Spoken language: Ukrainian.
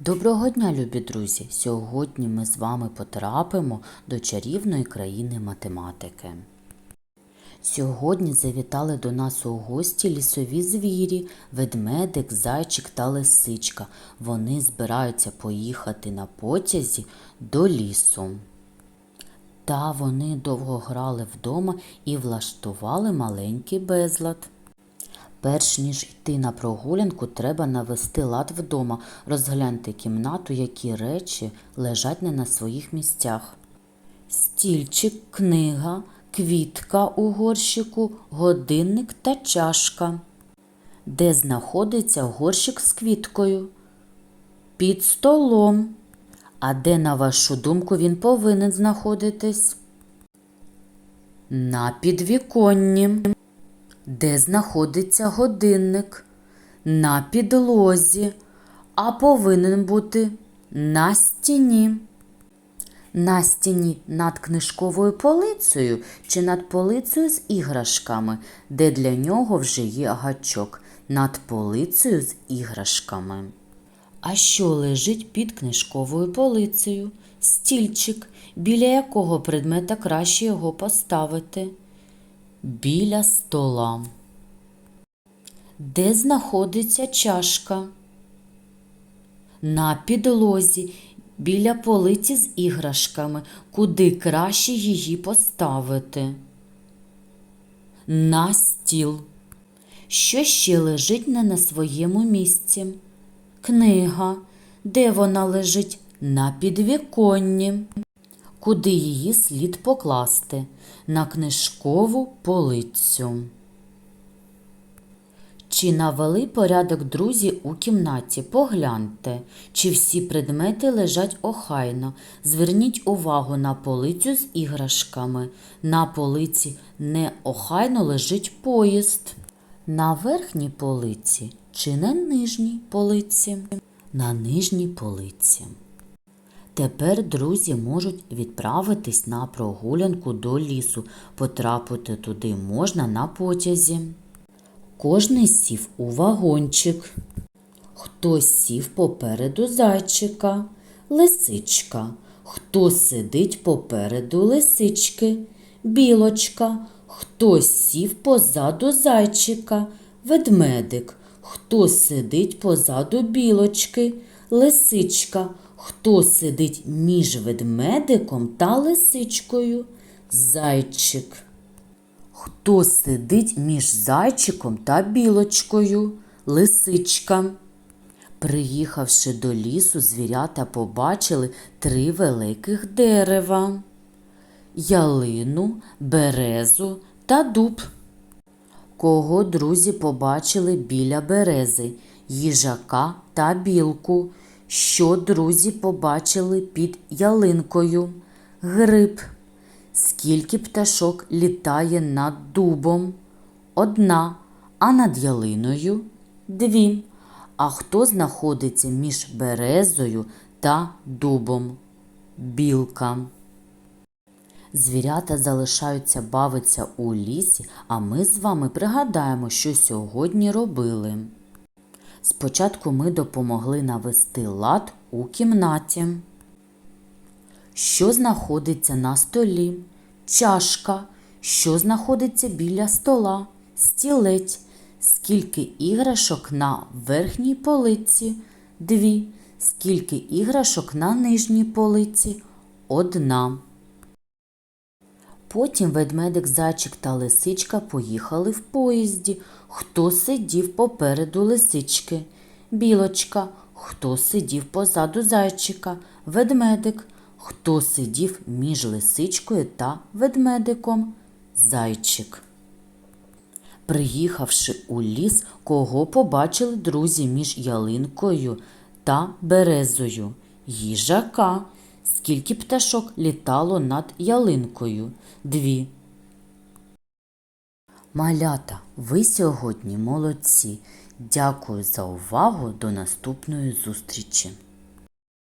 Доброго дня, любі друзі! Сьогодні ми з вами потрапимо до чарівної країни математики. Сьогодні завітали до нас у гості лісові звірі, ведмедик, зайчик та лисичка. Вони збираються поїхати на потязі до лісу. Та вони довго грали вдома і влаштували маленький безлад. Перш ніж йти на прогулянку, треба навести лад вдома, розгляньте кімнату, які речі лежать не на своїх місцях. Стільчик, книга, квітка у горщику, годинник та чашка. Де знаходиться горщик з квіткою? Під столом. А де, на вашу думку, він повинен знаходитись? На підвіконні. Де знаходиться годинник? На підлозі, а повинен бути на стіні. На стіні над книжковою полицею чи над полицею з іграшками, де для нього вже є гачок, над полицею з іграшками. А що лежить під книжковою полицею? Стільчик, біля якого предмета краще його поставити? Біля стола. Де знаходиться чашка? На підлозі, біля полиці з іграшками, куди краще її поставити. На стіл. Що ще лежить не на своєму місці? Книга. Де вона лежить? На підвіконні. Куди її слід покласти? На книжкову полицю. Чи навели порядок друзі у кімнаті? Погляньте, чи всі предмети лежать охайно. Зверніть увагу на полицю з іграшками. На полиці неохайно лежить поїзд. На верхній полиці чи на нижній полиці? На нижній полиці. Тепер друзі можуть відправитись на прогулянку до лісу. Потрапити туди можна на потязі. Кожний сів у вагончик. Хтось сів попереду зайчика, лисичка. Хто сидить попереду лисички, білочка. Хтось сів позаду зайчика, ведмедик. Хто сидить позаду білочки, лисичка. Хто сидить між ведмедиком та лисичкою? Зайчик. Хто сидить між зайчиком та білочкою? Лисичка. Приїхавши до лісу, звірята побачили три великих дерева ялину, березу та дуб. Кого друзі побачили біля берези, їжака та білку. Що друзі побачили під ялинкою? Гриб. Скільки пташок літає над дубом? Одна, а над ялиною дві. А хто знаходиться між березою та дубом? Білка. Звірята залишаються бавитися у лісі, а ми з вами пригадаємо, що сьогодні робили. Спочатку ми допомогли навести лад у кімнаті. Що знаходиться на столі? Чашка. Що знаходиться біля стола? Стілець. Скільки іграшок на верхній полиці? Дві. Скільки іграшок на нижній полиці? Одна. Потім ведмедик, зайчик та лисичка поїхали в поїзді. Хто сидів попереду лисички? Білочка. Хто сидів позаду зайчика? Ведмедик. Хто сидів між лисичкою та ведмедиком? Зайчик. Приїхавши у ліс, кого побачили друзі між ялинкою та березою? Їжака. Скільки пташок літало над ялинкою? Дві. Малята, ви сьогодні молодці. Дякую за увагу. До наступної зустрічі.